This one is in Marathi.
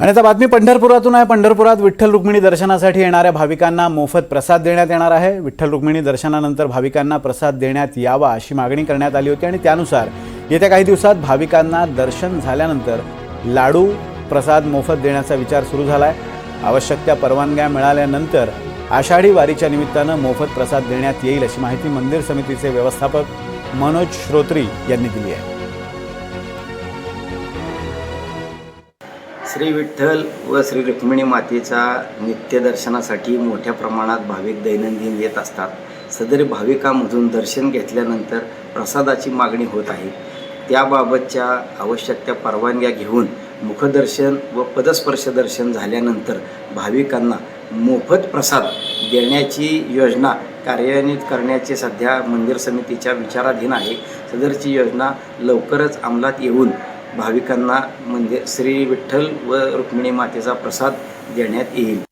आणि आता बातमी पंढरपुरातून आहे. पंढरपुरात विठ्ठल रुक्मिणी दर्शनासाठी येणाऱ्या भाविकांना मोफत प्रसाद देण्यात येणार आहे. विठ्ठल रुक्मिणी दर्शनानंतर भाविकांना प्रसाद देण्यात यावा अशी मागणी करण्यात आली होती आणि त्यानुसार येत्या काही दिवसात भाविकांना दर्शन झाल्यानंतर लाडू प्रसाद मोफत देण्याचा विचार सुरू झाला आहे आवश्यक त्या परवानग्या मिळाल्यानंतर आषाढी वारीच्या निमित्तानं मोफत प्रसाद देण्यात येईल अशी माहिती मंदिर समितीचे व्यवस्थापक मनोज श्रोत्री यांनी दिली आहे. श्री विठ्ठल व श्री रुक्मिणी मातेचा नित्यदर्शनासाठी मोठ्या प्रमाणात भाविक दैनंदिन येत असतात. सदर भाविकांमधून दर्शन घेतल्यानंतर प्रसादाची मागणी होत आहे. त्याबाबतच्या आवश्यक त्या परवानग्या घेऊन मुखदर्शन व पदस्पर्श दर्शन झाल्यानंतर भाविकांना मोफत प्रसाद देण्याची योजना कार्यान्वित करण्याचे सध्या मंदिर समितीच्या विचाराधीन आहे. सदरची योजना लवकरच अंमलात येऊन भाविकांना म्हणजे श्री विठ्ठल व रुक्मिणी मातेचा प्रसाद देण्यात येईल.